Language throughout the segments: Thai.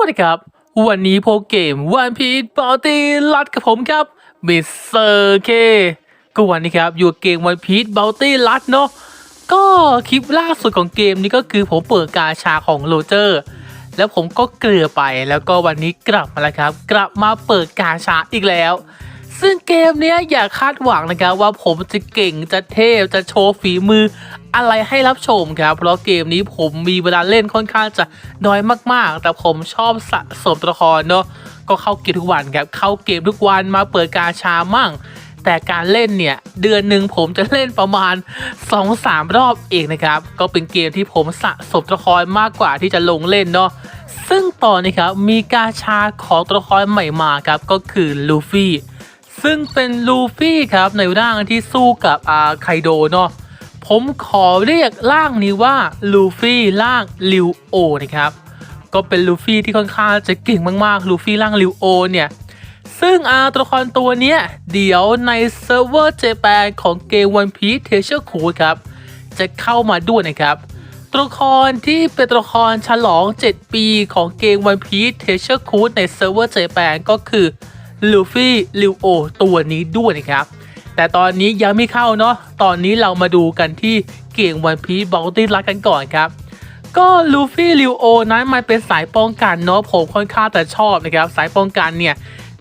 วัสดีครับ วันนี้โพเกมวันพีชปอตี้ลัดกับผมครับมิสเตอร์เคก็วันนี้ครับ อยู่เกมวันพีชบอตี้ลัดเนาะก็คลิปล่าสุดของเกมนี้ก็คือผมเปิดกาชาของโรเจอร์ แล้วผมก็เกลือไปแล้วก็วันนี้กลับมาแล้วครับ กลับมาเปิดกาชาอีกแล้ว ซึ่งเกมเนี้ยอย่าคาดหวังนะครับว่าผมจะเก่งจะเทพจะโชว์ฝีมืออะไรให้รับชมครับ เพราะเกมนี้ผมมีเวลาเล่นค่อนข้างจะน้อยมากๆ แต่ผมชอบสะสมตัวละครเนาะก็เข้าเกมทุกวันครับเข้าเกมทุกวันมาเปิดกาชามั่ง แต่การเล่นเนี่ยเดือนหนึ่งผมจะเล่นประมาณ 2-3 รอบเองนะครับ ก็เป็นเกมที่ผมสะสมตัวละครมากกว่าที่จะลงเล่นเนาะซึ่งตอนนี้ครับมีกาชาของตัวละครใหม่มาครับก็คือลูฟี่ ซึ่งเป็นลูฟี่ครับในร่างที่สู้กับอาไคโดเนาะผมขอเรียกร่างนี้ว่าลูฟี่ร่างลิวโอนะครับก็เป็นลูฟี่ที่ค่อนข้างจะเก่งมากๆลูฟี่ร่างลิวโอเนี่ยซึ่งอาตัวละครตัวเนี้ยเดี๋ยวในเซิร์ฟเวอร์เจแปนของเกม One Piece Treasure Cruise ครับจะเข้ามาด้วยนะครับตัวละครที่เป็นตัวละครฉลอง 7 ปีของเกม One Piece Treasure Cruise ในเซิร์ฟเวอร์เจแปนก็คือ ลูฟี่ลิวโอตัวนี้ด้วยนะครับ แต่ตอนนี้ยังไม่เข้าเนาะตอนนี้เรามาดูกันที่เกม One Piece Bounty รักกันก่อนครับ ก็ลูฟี่ลิวโอนั้นมันเป็นสายป้องกันเนาะผมค่อนข้างแต่ชอบนะครับ สายป้องกันเนี่ย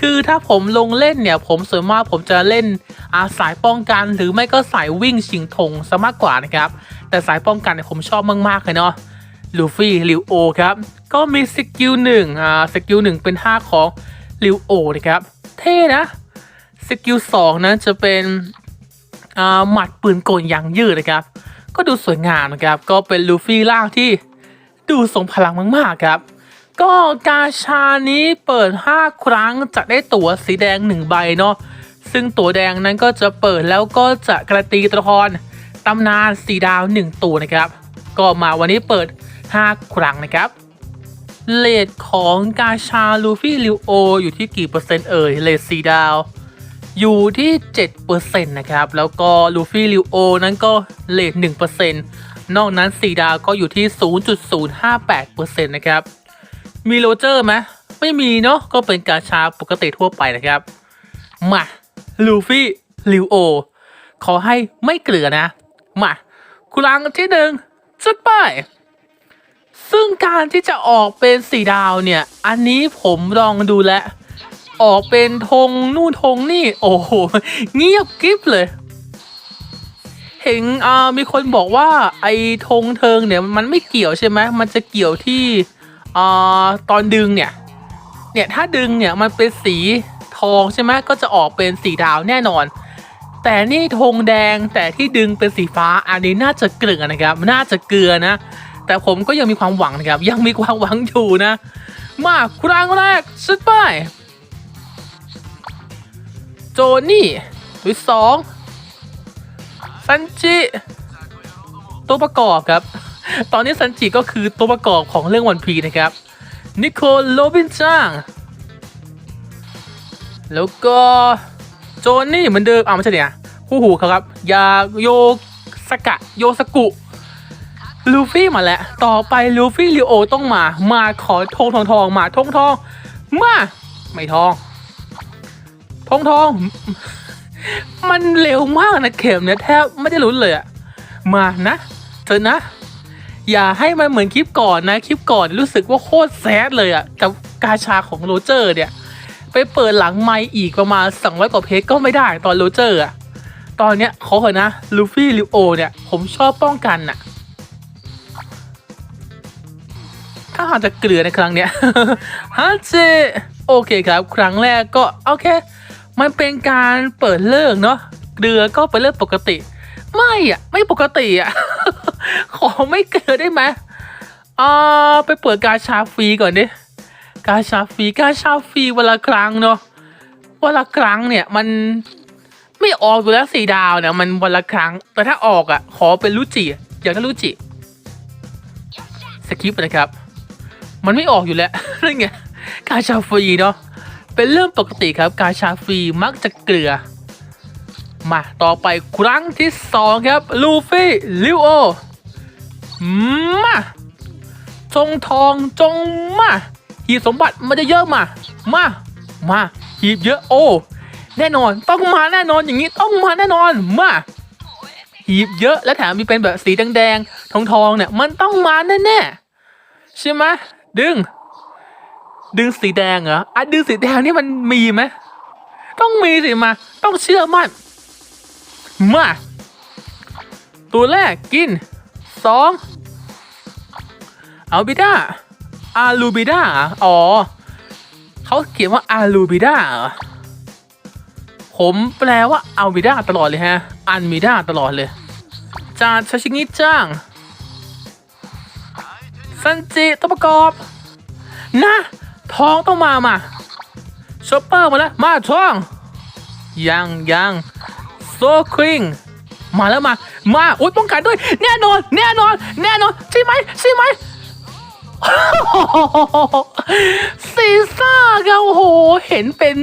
คือถ้าผมลงเล่นเนี่ยผมส่วนมากผมจะเล่นอาสายป้องกันหรือไม่ก็สายวิ่งชิงธงซะมากกว่านะครับ แต่สายป้องกันเนี่ยผมชอบมากๆเลยเนาะลูฟี่ลิวโอครับ ก็มีสกิลหนึ่งอ่าสกิลหนึ่งเป็นท่าของ ลิวโอนะครับ เท่นะ สกิลสองนั้นจะเป็นหมัดปืนกลยางยืดนะครับ ก็ดูสวยงามนะครับ ก็เป็นลูฟี่ร่างที่ดูทรงพลังมากๆครับ ก็กาชานี้เปิด 5 ครั้งจะได้ตั๋วสีแดง 1 ใบเนาะ ซึ่งตั๋วแดงนั้นก็จะเปิดแล้วก็จะกระตีตัวละครตำนานสีดาว 1 ตัวนะครับ ก็มาวันนี้เปิด 5 ครั้งนะครับ เลทของกาชาลูฟี่ลิวโอ อยู่ที่กี่เปอร์เซ็นต์เอ่ยเลทสีดาว อยู่ที่7%นะครับ แล้วก็ลูฟี่ลิวโอนั้นก็เลท1%นอกนั้นสีดาวก็อยู่ที่ 0.058%นะครับ มีโรเจอร์ไหมไม่มีเนาะก็เป็นกาชาปกติทั่วไปนะครับ มาลูฟี่ลิวโอ ขอให้ไม่เกลือนะ มาครั้งที่หนึ่งจุดไป ซึ่งการที่จะออกเป็นสีดาวเนี่ย อันนี้ผมลองดูแลออกเป็นธงนู่นธงนี่ โอ้โห เงียบกริบเลย เห็นอ่ามีคนบอกว่าไอ้ธงเทิงเนี่ยมันไม่เกี่ยวใช่ไหมมันจะเกี่ยวที่อ่าตอนดึงเนี่ย เนี่ยถ้าดึงเนี่ยมันเป็นสีทองใช่ไหมก็จะออกเป็นสีดาวแน่นอน แต่นี่ธงแดงแต่ที่ดึงเป็นสีฟ้าอันนี้น่าจะเกลือนะครับ น่าจะเกลือนะ แต่ผมก็ยังมีความหวังนะครับ ยังมีความหวังอยู่นะ มาครั้งแรกสุดไป โจนี่หรือสองซันจิ ตัวประกอบครับ ตอนนี้ซันจิก็คือตัวประกอบของเรื่องวันพีนะครับ นิโคลโรบินจังแล้วก็โจนี่เหมือนเดิมอ่าไม่ใช่เนี่ยคู่หูเขาครับ ยาโยสกะ โยสกุ ลูฟี่มาแล้ว ต่อไปลูฟี่ลิโอต้องมา มาขอทองทองทองมาทองทองมา ไม่ทองทองทอง มันเร็วมากนะเข็มเนี่ยแทบไม่ได้ลุ้นเลยอะมานะเธอนะ อย่าให้มันเหมือนคลิปก่อนนะ คลิปก่อนรู้สึกว่าโคตรแซดเลยอะกับกาชาของโรเจอร์เนี่ย ไปเปิดหลังไมอีกประมาณ200กว่าเพจก็ไม่ได้ตอนโรเจอร์อะตอนเนี้ยเขอเถอนะลูฟี่ลิโอเนี่ย ผมชอบป้องกันอะ ถ้าหากจะเกลือในครั้งเนี้ยฮัจเจโอเคครับ ครั้งแรกก็โอเค มันเป็นการเปิดเลิกเนาะเกลือก็เป็นเรื่องปกติ ไม่อะไม่ปกติอะขอไม่เกลือได้ไหมอ่าไปเปิดการชาฟรีก่อนดิการชาฟรีการชาฟรีวันละครั้งเนาะวันละครั้งเนี่ยมันไม่ออกอยู่แล้วสี่ดาวเนี่ยมันวันละครั้ง แต่ถ้าออกอะ ขอเป็นรุจิอยากได้รุจิสกิปนะครับ มันไม่ออกอยู่แล้วนั่นไงการชาฟรีเนาะเป็นเรื่องปกติครับการชาฟรีมักจะเกลือ มาต่อไปครั้งที่สองครับลูฟี่ลิวโอมาจงทองจงมาหีบสมบัติมันจะเยอะมา มามาหีบเยอะโอ้แน่นอนต้องมาแน่นอนอย่างนี้ต้องมาแน่นอนมาหีบเยอะและแถมมีเป็นแบบสีแดงๆทองๆเนี่ยมันต้องมาแน่ๆใช่ไหม ดึง ดึงสีแดงเหรออะดึงสีแดงนี่มันมีไหมต้องมีสิมา ต้องเชื่อมั่น มา ตัวแรกกินสองอัลบิด้าอาลูบิด้าอ๋อเขาเขียนว่าอาลูบิด้าผมแปลว่าอัลบิด้าตลอดเลยฮะ อันมิด้าตลอดเลยจานชาชิงิจ้าง ซันจิตัวประกอบ นะทองต้องมามาชอปเปอร์มาแล้ว มาทอง ยังยังโซคริงมาแล้วมา มาโอ๊ยป้องกันด้วย แน่นอน แน่นอน แน่นอนใช่ไหมใช่ไหมซีซ่าครับโอ้โห เห็นเป็น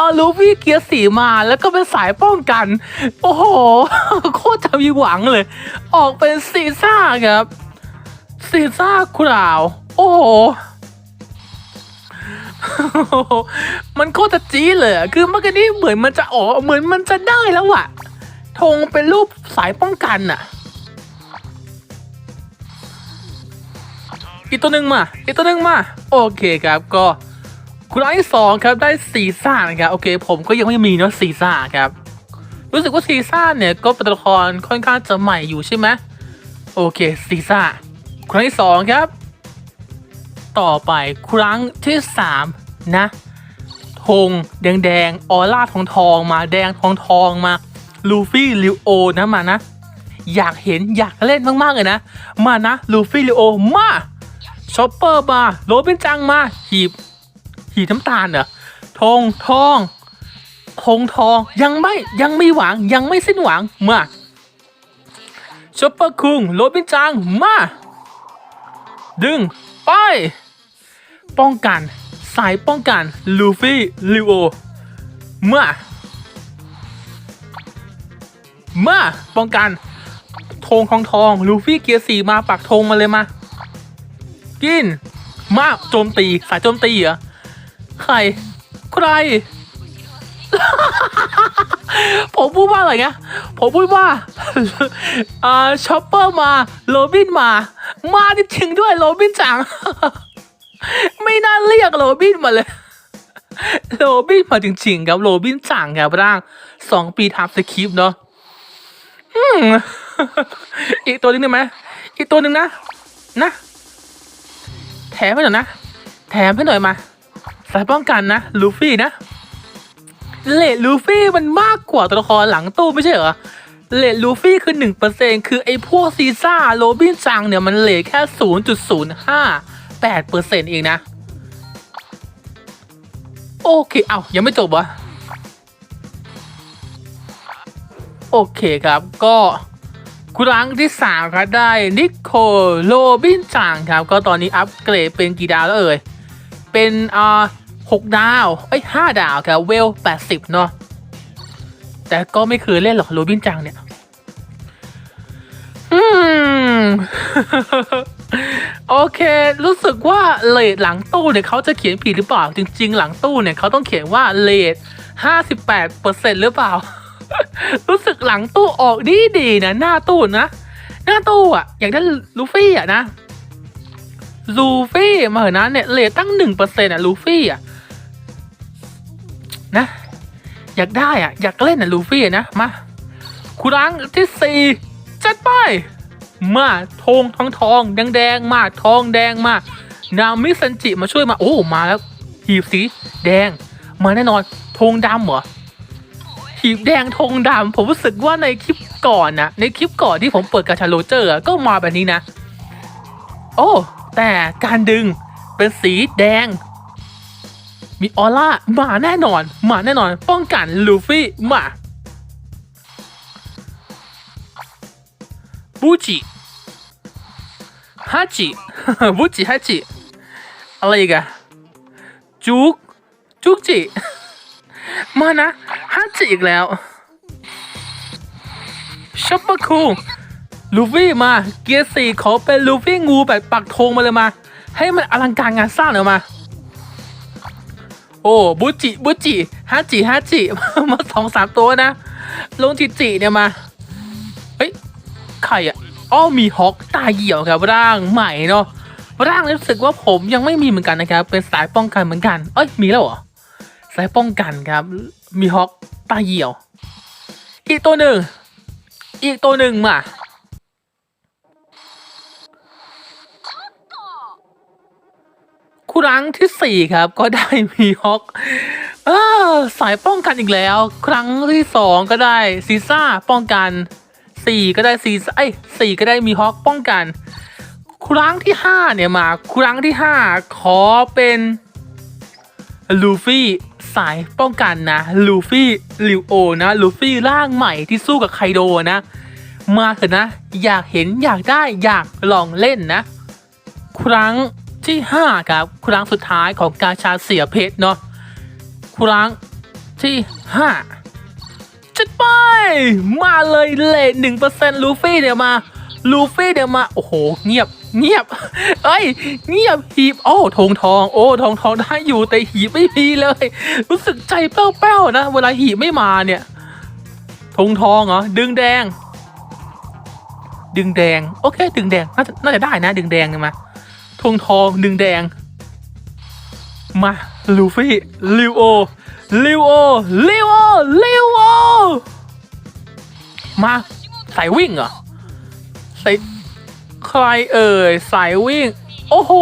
อาลูฟี่เกียร์สีมาแล้วก็เป็นสายป้องกัน โอ้โห โคตรจะมีหวังเลย ออกเป็นซีซ่าครับ ซีซ่าคราว โอ้โห มันโคตรจะจี๊ดเลยคือเมื่อกี้นี้เหมือนมันจะออกเหมือนมันจะได้แล้วอะธงเป็นรูปสายป้องกันอะอีกตัวหนึ่งมา อีกตัวหนึ่งมา โอเคครับก็คุณร้านที่สองครับได้ซีซ่านะครับ โอเค ผมก็ยังไม่มีเนาะซีซ่าครับ รู้สึกว่าซีซ่าเนี่ยก็เป็นตัวละครค่อนข้างจะใหม่อยู่ใช่ไหมโอเคซีซ่า ครั้งที่สองครับ ต่อไปครั้งที่สามนะธงแดงๆออร่าทองทองมาแดงทองทองมาลูฟี่ลิโอนะมานะ อยากเห็นอยากเล่นมากๆเลยนะ มานะลูฟี่ลิโอมาชอปเปอร์มาโรบินจังมาหีบหีบน้ำตาลเหรอธงทองธงทองยังไม่ยังไม่หวังยังไม่สิ้นหวังมาชอปเปอร์คุงโรบินจังมา ดึง ไป ป้องกัน สายป้องกัน ลูฟี่ ลิโอ มา มา ป้องกันธงทองทอง ลูฟี่เกียร์สี่มาปักธงมาเลยมา กิน มาโจมตี สายโจมตีเหรอ ใคร ใคร ผมพูดว่าอะไรเงี้ยผมพูดว่าอ่าชอปเปอร์มา โรบินมา มาจริงด้วยโรบินจัง ไม่น่าเรียกโรบินมาเลยโรบินมาจริงๆครับโรบินจังครับร่างสองปีทำสคริปต์เนาะอืมอีกตัวหนึงได้ไหมอีกตัวหนึ่งนะนะ แถมให้หน่อยนะ แถมให้หน่อยมาสายป้องกันนะลูฟี่นะเลดลูฟี่มันมากกว่าตัวละครหลังตู้ไม่ใช่เหรอ เลดลูฟี่คือหนึ่งเปอร์เซ็นคือไอ้พวกซีซ่าโรบินจังเนี่ยมันเลทแค่ศูนย์จุดศูนย์ห้าแปดเปอร์เซ็นเองนะ โอเค เอายังไม่จบวะโอเคครับก็ครั้งที่สามครับได้นิโคโรบินจังครับ ก็ตอนนี้อัปเกรดเป็นกี่ดาวแล้วเอ่ย เป็นอ่าหกดาวเอ้ยห้าดาวครับเวลแปดสิบเนาะแต่ก็ไม่เคยเล่นหรอกโรบินจังเนี่ย อืม โอเค รู้สึกว่าเลทหลังตู้เนี่ยเขาจะเขียนผิดหรือเปล่า จริง ๆ หลังตู้เนี่ยเขาต้องเขียนว่าเลทห้าสิบแปดเปอร์เซ็นหรือเปล่า รู้สึกหลังตู้ออกดีดีๆนะหน้าตู้นะ หน้าตู้อะ อยากได้ลูฟี่อะนะลูฟี่มาเหอะนะเนี่ยเลทตั้งหนึ่งเปอร์เซ็นต์อะลูฟี่อะนะ อยากได้อะ อยากเล่นอะลูฟี่อะนะมาครั้งที่สี่ จัดไป มาทองทองทองแดงแดงมาทองแดงมา นามิซันจิมาช่วยมาโอ้มาแล้วหีบสีแดง มาแน่นอนธงดำเหรอหีบแดงธงดำผมรู้สึกว่าในคลิปก่อนนะในคลิปก่อนที่ผมเปิดกาชาโรเจอร์ก็มาแบบนี้นะ โอ้ แต่การดึงเป็นสีแดง มีออร่ามาแน่นอน มาแน่นอน ป้องกันลูฟี่มา บูจิฮาจิบูจิฮาจิอะไรอีกอะจุกจุกจิมานะฮาจิอีกแล้วช็อปเปอร์คูลูฟี่มาเกียร์สี่ขอเป็นลูฟี่งูแบบปักธงมาเลยมา ให้มันอลังการงานสร้างหน่อยมา โอ้บุจิบุจิฮาจิฮาจิมาสองสามตัวนะ ลงจิจิเนี่ยมา เฮ้ย ใครอะอ้อมีฮอกตาเหี่ยวครับร่างใหม่เนาะร่างรู้สึกว่าผมยังไม่มีเหมือนกันนะครับ เป็นสายป้องกันเหมือนกัน เอ้ยมีแล้วเหรอสายป้องกันครับ มีฮอกตาเหี่ยว อีกตัวหนึ่ง อีกตัวหนึ่งมาครั้งที่สี่ครับก็ได้มีฮอกเออสายป้องกันอีกแล้ว ครั้งที่สองก็ได้ซีซ่าป้องกัน สี่ก็ได้ซีซ่ไอ้สี่ก็ได้มีฮอกป้องกัน ครั้งที่ห้าเนี่ยมาครั้งที่ห้าขอเป็นลูฟี่สายป้องกันนะลูฟี่ลิวโอนะลูฟี่ร่างใหม่ที่สู้กับไคโดนะ มาเถอะนะ อยากเห็นอยากได้อยากลองเล่นนะ ครั้งที่ 5 ครับ ครั้งสุดท้ายของกาชาเสียเพชรเนาะครั้งที่ 5 จัดไป มาเลยเลทหนึ่งเปอร์เซ็นต์ลูฟี่เดี๋ยวมา ลูฟี่เดี๋ยวมา โอ้โห เงียบ เงียบ เอ้ย เงียบหีบ โอ้ทองทอง โอ้ทองทองได้อยู่แต่หีบไม่มีเลย รู้สึกใจแป้วๆนะ เวลาหีบไม่มาเนี่ยทองทองเหรอ ดึงแดง ดึงแดง โอเค ดึงแดง น่าจะน่าจะได้นะ ดึงแดงเนี่ยมาทองทอง ดึงแดง มา ลูฟี่ ลิวโอ ลิวโอลิวโอลิวโอมา สายวิ่งเหรอสายใครเอ่ยสายวิ่ง โอ้โห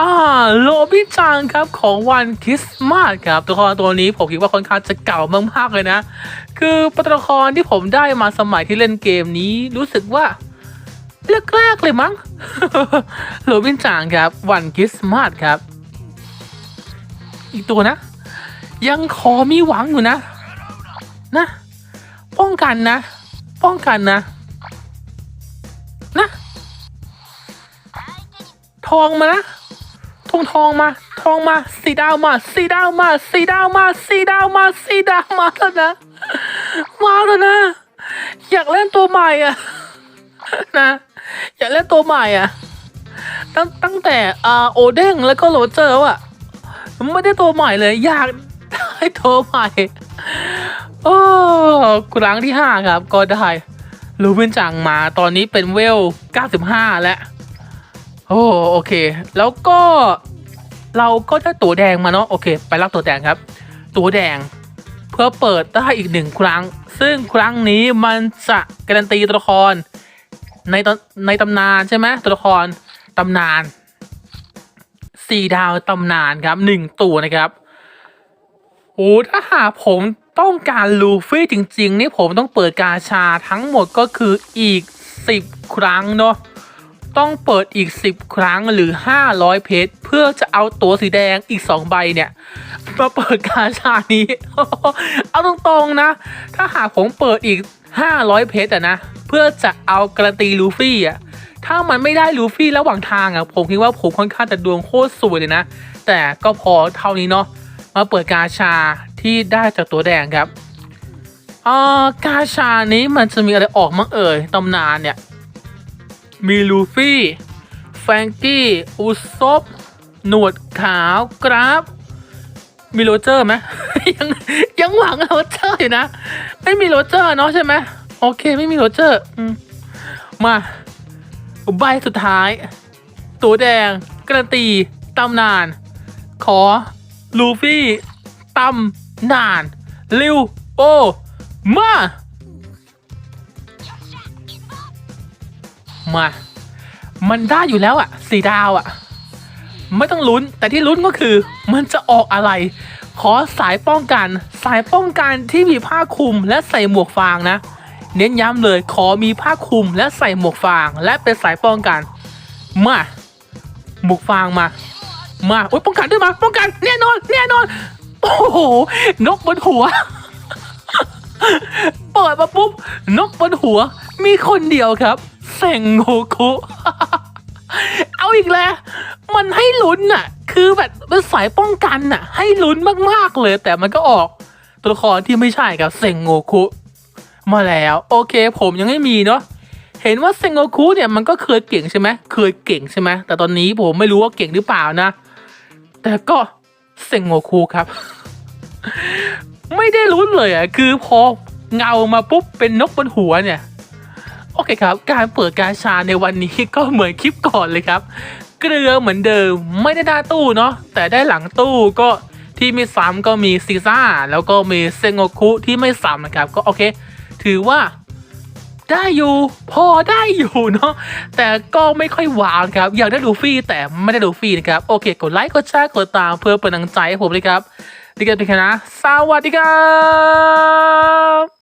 อ่าโรบิจังครับของวันคริสต์มาสครับ ตัวละครตัวนี้ผมคิดว่าค่อนข้างจะเก่ามากๆเลยนะ คือตัวละครที่ผมได้มาสมัยที่เล่นเกมนี้รู้สึกว่าแรกๆเลยมั้งโรบินจางครับวันคริสต์มาสครับ อีกตัวนะ ยังขอมีหวังอยู่นะ นะ ป้องกันนะ ป้องกันนะ นะ ทองมานะทองทองมา ทองมาสีดาวมาสีดาวมาสีดาวมาสีดาวมาสีดาวมาแล้วนะ มาแล้วนะ อยากเล่นตัวใหม่อะนะอยากเล่นตัวใหม่อะตั้งตั้งแต่อ่าโอเด้งแล้วก็โรเจอร์อะ ไม่ได้ตัวใหม่เลย อยากได้ตัวใหม่ โอ้ครั้งที่ห้าครับ ก็ได้ลูบินจังมาตอนนี้เป็นเวล 95 แล้ว โอ้โอเค แล้วก็เราก็ได้ตัวแดงมาเนาะโอเค ไปรับตัวแดงครับ ตัวแดงเพื่อเปิดได้อีกหนึ่งครั้ง ซึ่งครั้งนี้มันจะการันตีตัวละครในตในตำนานใช่ไหมตัวละครตำนาน สี่ดาวตำนานครับหนึ่งตัวนะครับโอ้ถ้าหากผมต้องการลูฟี่จริง ๆ นี่ผมต้องเปิดกาชาทั้งหมดก็คืออีกสิบครั้งเนาะต้องเปิดอีกสิบครั้งหรือห้าร้อยเพชรเพื่อจะเอาตัวสีแดงอีกสองใบเนี่ย มาเปิดกาชานี้ เอาตรงๆนะ ถ้าหากผมเปิดอีก 500 เพชรอะนะ เพื่อจะเอาการันตีลูฟี่อะ ถ้ามันไม่ได้ลูฟี่ระหว่างทางอะผมคิดว่าผมค่อนข้างจะดวงโคตรสวยเลยนะ แต่ก็พอเท่านี้เนาะมาเปิดกาชาที่ได้จากตัวแดงครับอ่ากาชานี้มันจะมีอะไรออกมั้งเอ่ยตำนานเนี่ย มีลูฟี่แฟงกี้อุซบหนวดขาวกราฟ มีโรเจอร์ไหมยังยังหวังโรเจอร์อยู่นะ ไม่มีโรเจอร์เนาะใช่ไหมโอเคไม่มีโรเจอร์อมมา ใบสุดท้าย ตัวแดงกรันตีตำนาน ขอ ลูฟี่ตำนาน ลิวโอ มา มา มันได้อยู่แล้วอะสีดาวอะไม่ต้องลุ้น แต่ที่ลุ้นก็คือมันจะออกอะไร ขอสายป้องกัน สายป้องกันที่มีผ้าคลุมและใส่หมวกฟางนะ เน้นย้ำเลยขอมีผ้าคลุมและใส่หมวกฟางและเป็นสายป้องกัน มาหมวกฟางมา มาโอ้ยป้องกันด้วยมาป้องกันแน่นอน แน่นอน โอ้โหนกบนหัว เปิดมาปุ๊บนกบนหัว มีคนเดียวครับเซงโงคุเอาอีกแล้ว มันให้ลุ้นน่ะ คือแบบเป็นสายป้องกันน่ะ ให้ลุ้นมากๆเลย แต่มันก็ออก ตัวละครที่ไม่ใช่กับเซงโงคุ มาแล้ว โอเคผมยังไม่มีเนาะเห็นว่าเซงโงคุเนี่ยมันก็เคยเก่งใช่ไหมเคยเก่งใช่ไหมแต่ตอนนี้ผมไม่รู้ว่าเก่งหรือเปล่านะ แต่ก็เซงโงคูครับ ไม่ได้ลุ้นเลยอะคือพอเงามาปุ๊บเป็นนกบนหัวเนี่ย โอเคครับ การเปิดการชาในวันนี้ก็เหมือนคลิปก่อนเลยครับ เกลือเหมือนเดิมไม่ได้หน้าตู้เนาะแต่ได้หลังตู้ก็ที่ไม่ซ้ำก็มีซีซ่าแล้วก็มีเซงโงคุที่ไม่ซ้ำนะครับ ก็โอเค ถือว่าได้อยู่พอได้อยู่เนาะแต่ก็ไม่ค่อยวานครับ อยากได้ลูฟี่แต่ไม่ได้ลูฟี่นะครับ โอเค กดไลค์กดแชร์กดตามเพื่อเป็นกำลังใจให้ผมเลยครับดีกันเป็นคณะสวัสดีครับ